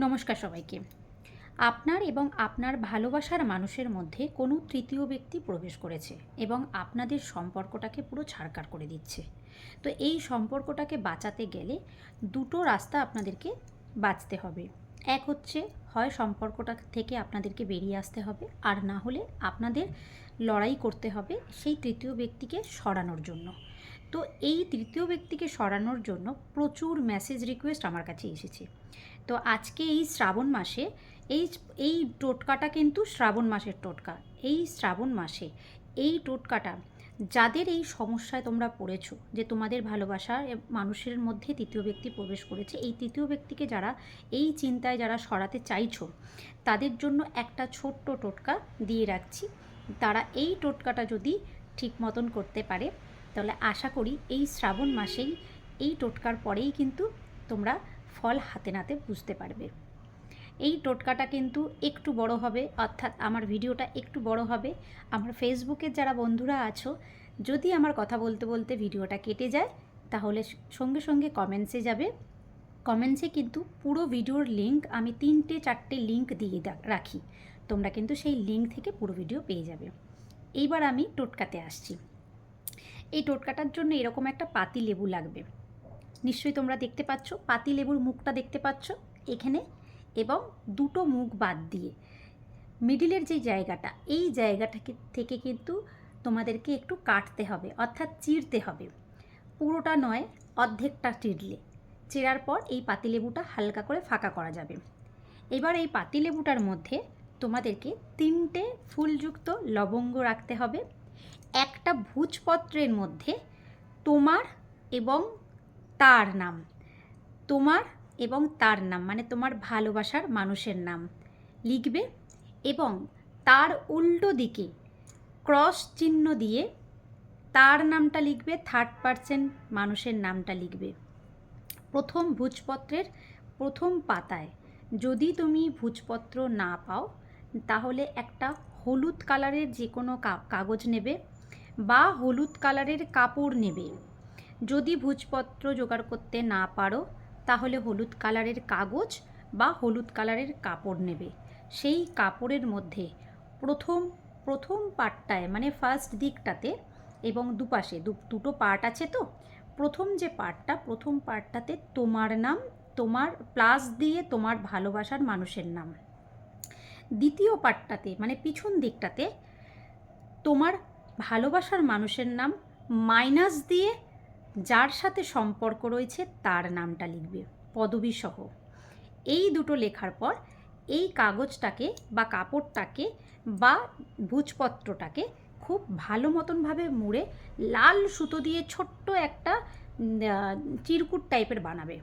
নমস্কার সবাইকে। আপনার এবং আপনার ভালোবাসার মানুষের মধ্যে কোনো তৃতীয় ব্যক্তি প্রবেশ করেছে এবং আপনাদের সম্পর্কটাকে পুরো ছাড়কার করে দিচ্ছে। তো এই সম্পর্কটাকে বাঁচাতে গেলে দুটো রাস্তা আপনাদেরকে বাঁচতে হবে। এক হচ্ছে, হয় সম্পর্কটা থেকে আপনাদেরকে বেরিয়ে আসতে হবে, আর না হলে আপনাদের লড়াই করতে হবে সেই তৃতীয় ব্যক্তিকে সরানোর জন্য। তো এই তৃতীয় ব্যক্তিকে সরানোর জন্য প্রচুর মেসেজ রিকোয়েস্ট আমার কাছে এসেছে। তো আজকে এই শ্রাবণ মাসে, এই এই টোটকাটা কিন্তু শ্রাবণ মাসের টোটকা। এই শ্রাবণ মাসে এই টোটকাটা, যাদের এই সমস্যায় তোমরা পড়েছো, যে তোমাদের ভালোবাসার মানুষের মধ্যে তৃতীয় ব্যক্তি প্রবেশ করেছে, এই তৃতীয় ব্যক্তিকে যারা এই চিন্তায় যারা সরাতে চাইছো, তাদের জন্য একটা ছোট্ট টোটকা দিয়ে রাখছি। তারা এই টোটকাটা যদি ঠিক মতন করতে পারে, তাহলে আশা করি এই শ্রাবণ মাসেই এই টোটকার পরেই কিন্তু তোমরা ফল হাতে নাতে বুঝতে পারবে। এই টোটকাটা কিন্তু একটু বড় হবে, অর্থাৎ আমার ভিডিওটা একটু বড় হবে। আমার ফেসবুকের যারা বন্ধুরা আছো, যদি আমার কথা বলতে বলতে ভিডিওটা কেটে যায়, তাহলে সঙ্গে সঙ্গে কমেন্টসে যাবে। কমেন্টসে কিন্তু পুরো ভিডিওর লিঙ্ক আমি তিনটে চারটে লিঙ্ক দিয়ে রাখি। তোমরা কিন্তু সেই লিঙ্ক থেকে পুরো ভিডিও পেয়ে যাবে। এইবার আমি টোটকাতে আসছি। এই টোটকাটার জন্য এরকম একটা পাতি লেবু লাগবে। নিশ্চয়ই তোমরা দেখতে পাচ্ছ পাতি লেবুর মুখটা দেখতে পাচ্ছ এখানে এবং দুটো মুখ বাদ দিয়ে। মিডিলের যে জায়গাটা, এই জায়গাটাকে থেকে কিন্তু তোমাদেরকে একটু কাটতে হবে, অর্থাৎ চিরতে হবে। পুরোটা নয়, অর্ধেকটা চিরলে। চেরার পর এই পাতিলেবুটা হালকা করে ফাঁকা করা যাবে। এবার এই পাতিলেবুটার মধ্যে তোমাদেরকে তিনটে ফুলযুক্ত লবঙ্গ রাখতে হবে। একটা ভুজপত্রের মধ্যে তোমার এবং তার নাম। তোমার এবং তার নাম মানে তোমার ভালোবাসার মানুষের নাম। লিখবে, এবং তার উল্টো দিকে ক্রস চিহ্ন দিয়ে তার নামটা লিখবে থার্ড পার্সেন্ট মানুষের নামটা লিখবে। প্রথম ভুজপত্রের প্রথম পাতায় যদি তুমি ভুজপত্র না পাও, তাহলে একটা হলুদ কালারের যে কোনো কাগজ নেবে বা হলুদ কালারের কাপড় নেবে। যদি ভুজপত্র জোগাড় করতে না পারো, তাহলে হলুদ কালারের কাগজ বা হলুদ কালারের কাপড় নেবে। সেই কাপড়ের মধ্যে প্রথম প্রথম পার্টটায় মানে ফার্স্ট দিকটাতে এবং দুপাশে দুটো পার্ট আছে তো? প্রথম যে পার্টটা প্রথম পার্টটাতে তোমার নাম, তোমার প্লাস দিয়ে তোমার ভালোবাসার মানুষের নাম। দ্বিতীয় পার্টটাতে মানে পিছন দিকটাতে তোমার ভালোবাসার মানুষের নাম মাইনাস দিয়ে যার সাথে সম্পর্ক রয়েছে তার নামটা লিখবে পদবী সহ এই দুটো লেখার পর এই কাগজটাকে বা কাপড়টাকে বা ভুজপত্রটাকে খুব ভালো মতনভাবে মুড়ে লাল সুতো দিয়ে ছোট্ট একটা চিরকুট টাইপের বানাবে।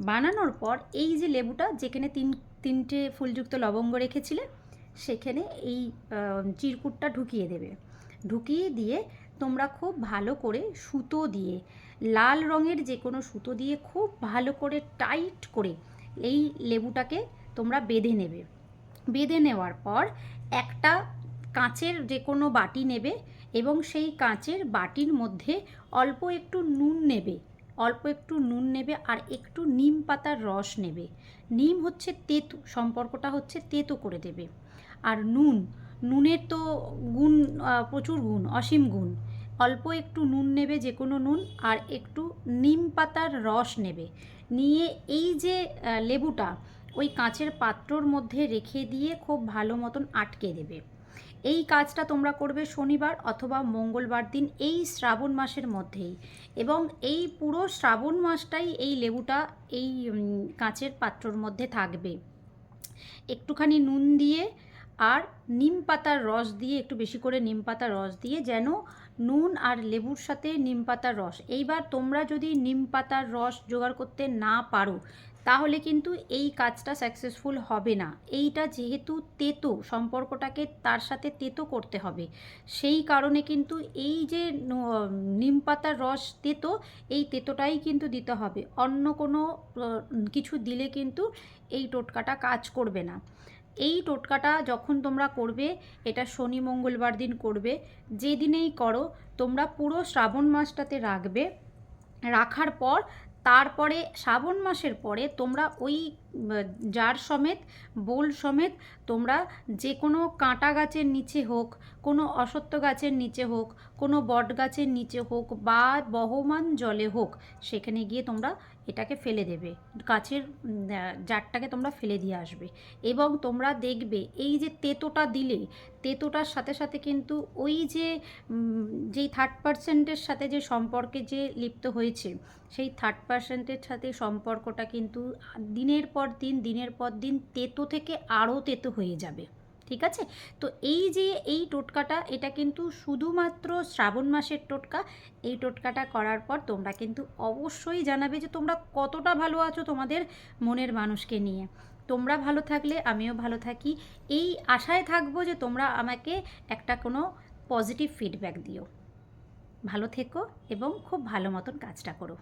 বানানোর পর এই যে লেবুটা যেখানে তিন, তিনটে ফুলযুক্ত লবঙ্গ রেখেছিলে, সেখানে এই চিরকুটটা ঢুকিয়ে দেবে। ঢুকিয়ে দিয়ে তোমরা খুব ভালো করে সুতো দিয়ে, লাল রঙের যে কোনো সুতো দিয়ে খুব ভালো করে টাইট করে এই লেবুটাকে তোমরা বেঁধে নেবে। বেঁধে নেওয়ার পর একটা কাঁচের যে কোনো বাটি নেবে এবং সেই কাঁচের বাটির মধ্যে অল্প একটু নুন নেবে, অল্প একটু নুন নেবে আর একটু নিম পাতার রস নেবে। নিম হচ্ছে তেতো, সম্পর্কটা হচ্ছে তেতো করে দেবে। আর নুন নুনের তো গুণ প্রচুর গুণ, অসীম গুণ। অল্প একটু নুন নেবে যে কোনো নুন, আর একটু নিম পাতার রস নেবে। নিয়ে এই যে লেবুটা ওই কাঁচের পাত্রর মধ্যে রেখে দিয়ে খুব ভালো মতন আটকে দেবে। এই কাজটা তোমরা করবে শনিবার অথবা মঙ্গলবার দিন এই শ্রাবণ মাসের মধ্যেই। এবং এই পুরো শ্রাবণ মাসটাই এই লেবুটা এই কাঁচের পাত্রর মধ্যে থাকবে। একটুখানি নুন দিয়ে আর নিম পাতার রস দিয়ে, একটু বেশি করে নিম পাতার রস দিয়ে যেন নুন আর লেবুর সাথে নিম পাতার রস। এইবার তোমরা যদি নিম পাতার রস জোগাড় করতে না পারো, তাহলে কিন্তু এই কাজটা সাকসেসফুল হবে না। এইটা যেহেতু তেতো, সম্পর্কটাকে তার সাথে তেতো করতে হবে। সেই কারণে কিন্তু এই যে নিম পাতার রস তেতো, এই তেতোটাই কিন্তু দিতে হবে। অন্য কোনো কিছু দিলে কিন্তু এই টোটকাটা কাজ করবে না। এই টোটকাটা যখন তোমরা করবে, এটা শনি মঙ্গলবার দিন করবে, যেদিনেই করো, তোমরা পুরো শ্রাবণ মাসটাতে রাখবে। রাখার পর, তারপরে, শ্রাবণ মাসের পরে তোমরা ওই জার সমেত, বোল সমেত তোমরা যে কোনো কাঁটা গাছের নিচে হোক, কোনো অসত্য গাছের নিচে হোক, কোনো বট গাছের নিচে হোক বা বহমান জলে হোক, সেখানে গিয়ে তোমরা এটাকে ফেলে দেবে। গাছের জারটাকে তোমরা ফেলে দিয়ে আসবে। এবং তোমরা দেখবে এই যে তেতোটা দিলে, তেতোটার সাথে সাথে কিন্তু ওই যে যেই থার্ড পার্সেন্টের সাথে যে সম্পর্কে যে লিপ্ত হয়েছে, সেই থার্ড পার্সেন্টের সাথে সম্পর্কটা কিন্তু দিনের পর দিন, দিনের পর দিন তেতো থেকে আরও তেতো হয়ে যাবে। ঠিক আছে? তো এই যে এই টোটকাটা, এটা কিন্তু শুধুমাত্র শ্রাবণ মাসের টোটকা। এই টোটকাটা করার পর তোমরা কিন্তু অবশ্যই জানাবে যে তোমরা কতটা ভালো আছো তোমাদের মনের মানুষকে নিয়ে। তোমরা ভালো থাকলে, আমিও ভালো থাকি। এই আশায় থাকব যে তোমরা আমাকে একটা কোনো পজিটিভ ফিডব্যাক দিও। ভালো থেকো এবং খুব ভালো মতন কাজটা করো।